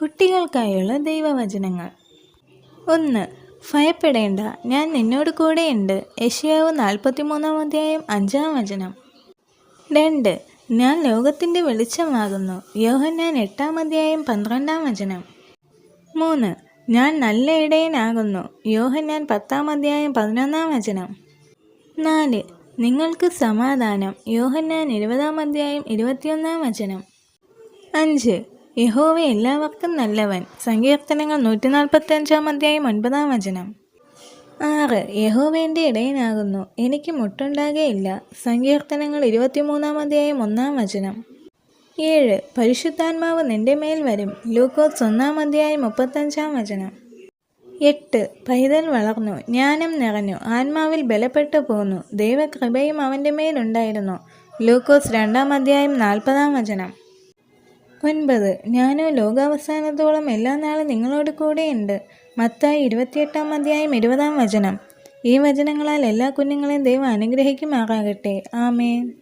കുട്ടികൾക്കായുള്ള ദൈവവചനങ്ങൾ. ഒന്ന് ഭയപ്പെടേണ്ട. ഞാൻ നിന്നോട് കൂടെയുണ്ട്. യശയാവ് നാൽപ്പത്തിമൂന്നാം അധ്യായം അഞ്ചാം വചനം. രണ്ട് ഞാൻ ലോകത്തിന്റെ വെളിച്ചമാകുന്നു. യോഹന്നാൻ എട്ടാം അധ്യായം പന്ത്രണ്ടാം വചനം. മൂന്ന് ഞാൻ നല്ല ഇടയനാകുന്നു. യോഹന്നാൻ പത്താം അധ്യായം പതിനൊന്നാം വചനം. നാല് നിങ്ങൾക്ക് സമാധാനം. യോഹന്നാൻ ഇരുപതാം അധ്യായം ഇരുപത്തിയൊന്നാം വചനം. അഞ്ച് യഹോവ എല്ലാവർക്കും നല്ലവൻ. സങ്കീർത്തനങ്ങൾ നൂറ്റി നാൽപ്പത്തി അഞ്ചാം അധ്യായം ഒൻപതാം വചനം. ആറ് യഹോവ എന്റെ ഇടയനാകുന്നു. എനിക്ക് മുട്ടുണ്ടാകുകയില്ല സങ്കീർത്തനങ്ങൾ ഇരുപത്തിമൂന്നാം അധ്യായം ഒന്നാം വചനം. ഏഴ് പരിശുദ്ധാത്മാവ് നിന്റെ മേൽ വരും. ലൂക്കോസ് ഒന്നാം അധ്യായം മുപ്പത്തഞ്ചാം വചനം. എട്ട് പൈതൽ വളർന്നു. ജ്ഞാനം നിറഞ്ഞു. ആത്മാവിൽ ബലപ്പെട്ടു പോന്നു. ദൈവകൃപയും അവന്റെ മേലുണ്ടായിരുന്നു ലൂക്കോസ് രണ്ടാം അധ്യായം നാൽപ്പതാം വചനം. ഒൻപത് ഞാനോ ലോകാവസാനത്തോളം എല്ലാ നാളും നിങ്ങളോട് കൂടെയുണ്ട്. മത്തായി ഇരുപത്തിയെട്ടാം അധ്യായം ഇരുപതാം വചനം. ഈ വചനങ്ങളാൽ എല്ലാ കുഞ്ഞുങ്ങളെയും ദൈവം അനുഗ്രഹിക്കുമാറാകട്ടെ. ആമേൻ.